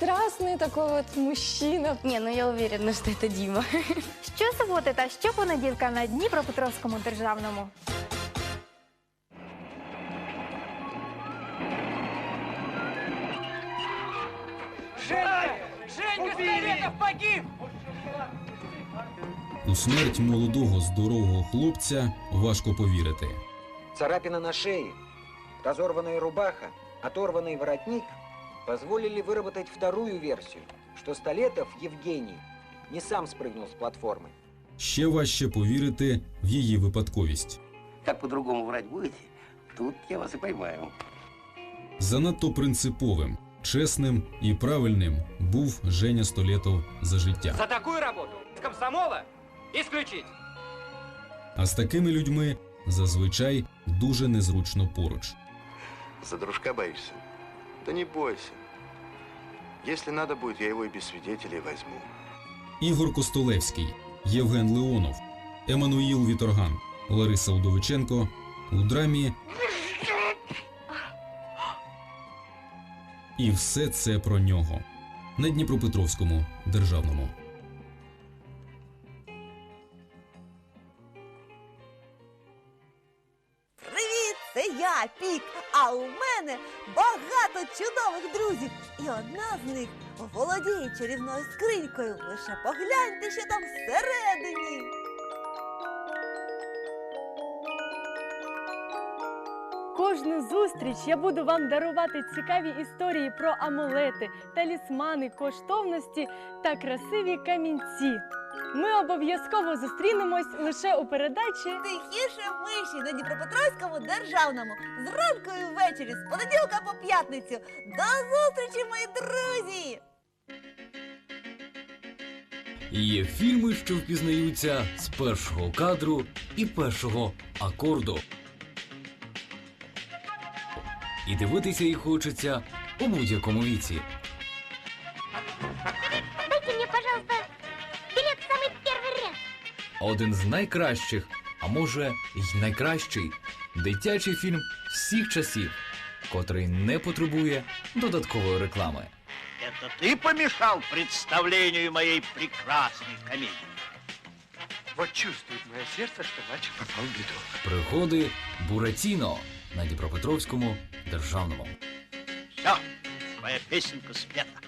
страстный такой вот мужчина. Не, ну я уверена, что это Дима. Щосуботи та щопонеділка на Дніпропетровському державному. Женька Столетов погиб! У смерть молодого здорового хлопця важко повірити. Царапина на шее, разорванная рубаха, оторванный воротник позволили выработать вторую версию, что Столетов Евгений не сам спрыгнул с платформы. Ще важче повірити в її випадковість. Как по-другому врать будете, тут я вас и поймаю. Занадто принциповим, чесним і правильним був Женя Столєтов за життя. За такую работу с комсомола исключить! А з такими людьми зазвичай дуже незручно поруч. За дружка боишься? Да не бойся. Если надо будет, я его и без свидетелей возьму. Ігор Костолевський, Євген Леонов, Еммануїл Віторган, Лариса Удовиченко у драмі. І все це про нього на Дніпропетровському державному. Це я, Пік. А у мене багато чудових друзів. І одна з них володіє чарівною скринькою. Лише погляньте, що там всередині. Кожну зустріч я буду вам дарувати цікаві історії про амулети, талісмани, коштовності та красиві камінці. Ми обов'язково зустрінемось лише у передачі. Тихіше миші на Дніпропетровському державному. Зранку і ввечері, з понеділка по п'ятницю. До зустрічі, мої друзі! Є фільми, що впізнаються з першого кадру і першого акорду. І дивитися їх хочеться у будь-якому віці. Один з найкращих, а може й найкращий дитячий фільм всіх часів, котрий не потребує додаткової реклами. Это ты помешал представлению моей прекрасной комедии? Вот чувствует мое сердце, что мальчик попал в беду. Пригоди Буратіно на Дніпропетровському державному. Все, твоя песенка спета.